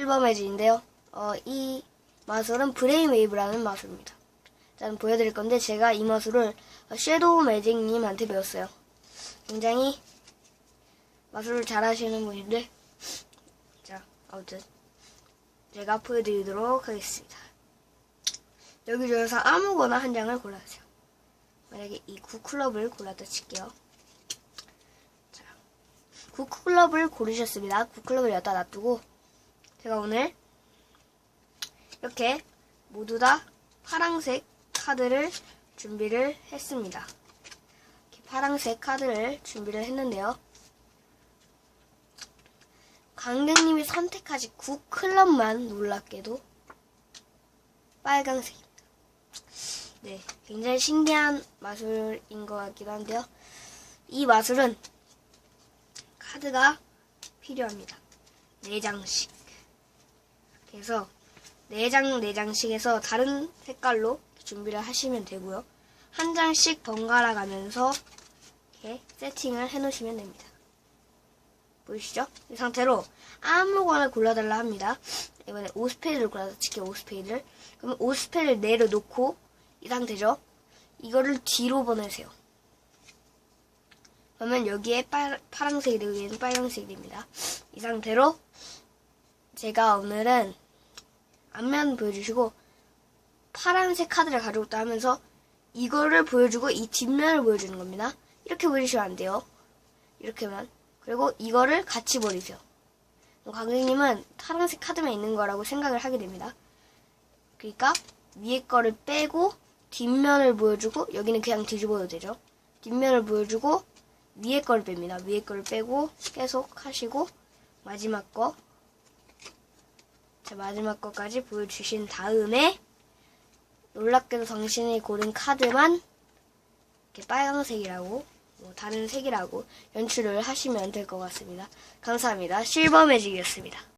실버 매직인데요. 어, 이 마술은 브레인 웨이브라는 마술입니다. 일단 보여드릴 건데 제가 이 마술을 어, 섀도우 매직님한테 배웠어요. 굉장히 마술을 잘하시는 분인데 자 아무튼 제가 보여드리도록 하겠습니다. 여기 중에서 아무거나 한 장을 골라주세요. 만약에 이 구클럽을 골랐다 칠게요. 자, 구클럽을 고르셨습니다. 구클럽을 여기다 놔두고 제가 오늘 이렇게 모두 다 파랑색 카드를 준비를 했습니다. 파랑색 카드를 준비를 했는데요. 강등님이 선택하신 9클럽만 놀랍게도 빨강색입니다. 네, 굉장히 신기한 마술인 것 같기도 한데요. 이 마술은 카드가 필요합니다. 4장씩. 그래서 4장, 4장씩에서 다른 색깔로 준비를 하시면 되고요. 한 장씩 번갈아 가면서 이렇게 세팅을 해 놓으시면 됩니다. 보이시죠? 이 상태로 아무거나 골라달라 합니다. 이번에 오스페이드를 골라서 칠게요, 오스페이드를. 그럼 오스페이드를 내려놓고 이 상태죠? 이거를 뒤로 보내세요. 그러면 여기에 빨, 파란색이 되고 여기는 빨간색이 됩니다. 이 상태로 제가 오늘은 앞면 보여주시고 파란색 카드를 가지고 있다 하면서 이거를 보여주고 이 뒷면을 보여주는 겁니다. 이렇게 보여주시면 안 돼요. 이렇게만. 그리고 이거를 같이 버리세요. 강생님은 파란색 카드만 있는 거라고 생각을 하게 됩니다. 그러니까 위에 거를 빼고 뒷면을 보여주고 여기는 그냥 뒤집어도 되죠. 뒷면을 보여주고 위에 거를 뺍니다. 위에 거를 빼고 계속 하시고 마지막 거 자, 마지막 거까지 보여주신 다음에 놀랍게도 당신이 고른 카드만 이렇게 빨강색이라고 뭐 다른 색이라고 연출을 하시면 될 것 같습니다. 감사합니다. 실버 매직이었습니다.